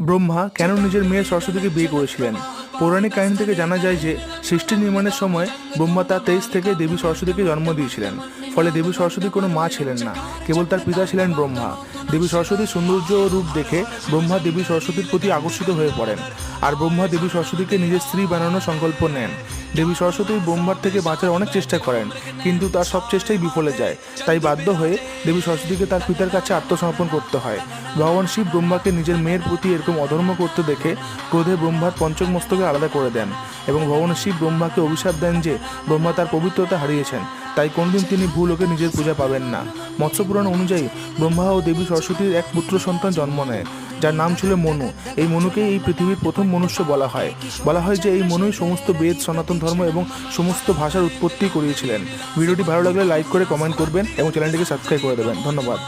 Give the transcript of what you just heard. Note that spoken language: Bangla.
ব্রহ্মা কেন নিজের মেয়ে সরস্বতীকে বিয়ে করেছিলেন? পৌরাণিক কাহিনী থেকে জানা যায় যে সৃষ্টি নির্মাণের সময় ব্রহ্মা তার তেইশ থেকে দেবী সরস্বতীকে জন্ম দিয়েছিলেন। ফলে দেবী সরস্বতী কোনো মা ছিলেন না, কেবল তার পিতা ছিলেন ব্রহ্মা। দেবী সরস্বতীর সৌন্দর্য ও রূপ দেখে ব্রহ্মা দেবী সরস্বতীর প্রতি আকর্ষিত হয়ে পড়েন। আর ব্রহ্মা দেবী সরস্বতীকে নিজের স্ত্রী বানানোর সংকল্প নেন। দেবী সরস্বতী ব্রহ্মার থেকে বাঁচার অনেক চেষ্টা করেন, কিন্তু তার সব চেষ্টাই বিফলে যায়। তাই বাধ্য হয়ে দেবী সরস্বতীকে তার পিতার কাছে আত্মসমর্পণ করতে হয়। ভগবান শিব ব্রহ্মাকে নিজের মেয়ের প্রতি এরকম অধর্ম করতে দেখে ক্রোধে ব্রহ্মার পঞ্চম মস্তকে আলাদা করে দেন এবং ভগবান শিব ব্রহ্মাকে অভিশাপ দেন যে ব্রহ্মা তার পবিত্রতা হারিয়েছেন। তাই কোনদিন তিনি ভূলোকে নিজের পূজা পাবেন না। মৎস্যপুরাণ অনুযায়ী ব্রহ্মা ও দেবী সরস্বতীর এক পুত্র সন্তান জন্ম নেয়, যার নাম ছিল মনু। এই মনুকেই এই পৃথিবীর প্রথম মনুষ্য বলা হয়। বলা হয় যে এই মনুই সমস্ত বেদ, সনাতন ধর্ম এবং সমস্ত ভাষার উৎপত্তি করিয়েছিলেন। ভিডিওটি ভালো লাগলে লাইক করে কমেন্ট করবেন এবং চ্যানেলটিকে সাবস্ক্রাইব করে দেবেন। ধন্যবাদ।